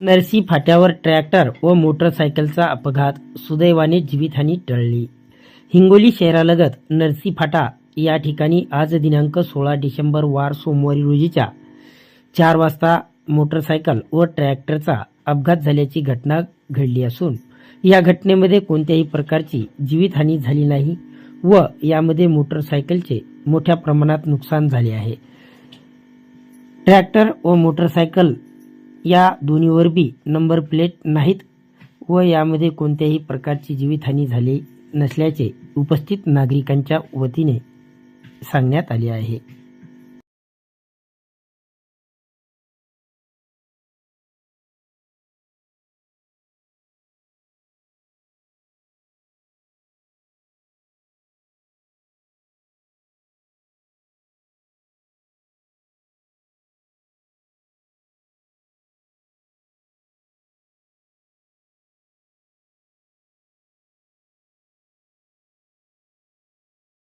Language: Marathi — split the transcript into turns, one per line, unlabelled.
नरसी फाट्यावर ट्रॅक्टर व मोटरसायकलचा अपघात. सुदैवाने जीवितहानी टळली. हिंगोली शहरालगत नरसी फाटा या ठिकाणी आज दिनांक सोळा डिसेंबर वार सोमवारी रोजीच्या चार वाजता मोटरसायकल व ट्रॅक्टरचा अपघात झाल्याची घटना घडली असून या घटनेमध्ये कोणत्याही प्रकारची जीवितहानी झाली नाही व यामध्ये मोटरसायकलचे मोठ्या प्रमाणात नुकसान झाले आहे. ट्रॅक्टर व मोटरसायकल या दोन्हीवर बी नंबर प्लेट नाहीत व यामध्ये कोणत्याही प्रकारची जीवितहानी झाली नसल्याचे उपस्थित नागरिकांच्या वतीने सांगण्यात आले आहे.